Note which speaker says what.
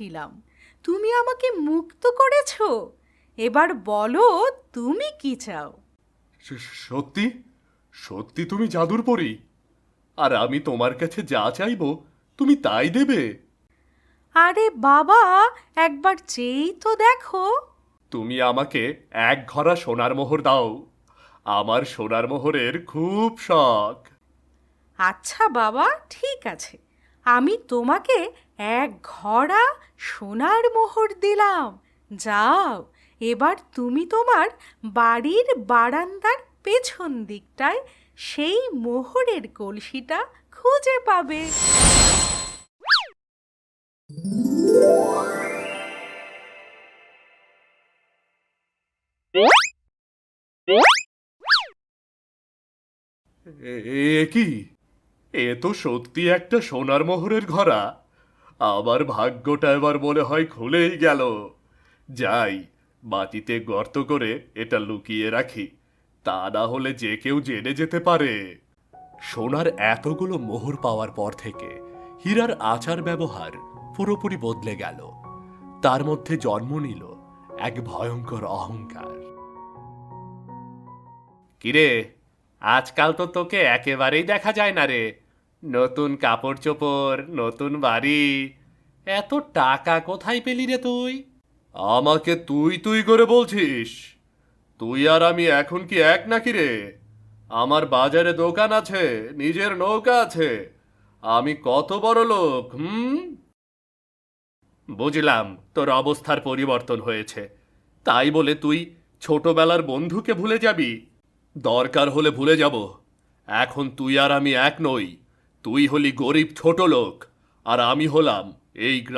Speaker 1: ছিলাম। তুমি আমাকে মুক্ত করেছ? এবার বলো তুমি কি চাও?
Speaker 2: সত্যি? সত্যি তুমি জাদুর পরী আর আমি তোমার কাছে যা চাইব তুমি তাই দেবে।
Speaker 1: আরে বাবা একবার চেয়েই তো দেখো।
Speaker 2: তুমি আমাকে এক ঘরা সোনার মোহর দাও। আমার সোনার মোহরের খুব শখ।
Speaker 1: আচ্ছা বাবা ঠিক আছে। আমি তোমাকে এক ঘড়া সোনার মোহর দিলাম। যাও, এবার তুমি তোমার বাড়ির বারান্দার পেছন দিকটায় সেই মোহরের কলসিটা খুঁজে পাবে।
Speaker 2: এ- কি? এ তো সত্যি একটা সোনার মোহরের ঘরা আমার ভাগ্যটা এবার মনে হয় খুলেই গেল। যাই, মাটিতে গর্ত করে এটা লুকিয়ে রাখি। তা না হলে যে কেউ জেনে যেতে পারে। সোনার এতগুলো মোহর পাওয়ার পর থেকে হীরার আচার ব্যবহার পুরোপুরি বদলে গেল। তার মধ্যে জন্ম নিল এক ভয়ঙ্কর অহংকার। কিরে, আজকাল তো তোকে একেবারেই দেখা যায় না রে। নতুন কাপড় চোপড় নতুন বাড়ি। এত টাকা কোথায় পেলি রে তুই? আমাকে তুই তুই করে বলছিস? তুই আর আমি এখন কি এক নাকি রে? আমার বাজারে দোকান আছে নিজের নৌকা আছে। আমি কত বড় লোক হুম? বুঝলাম তোর অবস্থার পরিবর্তন হয়েছে। তাই বলে তুই ছোটবেলার বন্ধুকে ভুলে যাবি? দরকার হলে ভুলে যাব। এখন তুই আর আমি এক নই। তুই হলি গরিব ছোট লোক আর আমি হলাম এই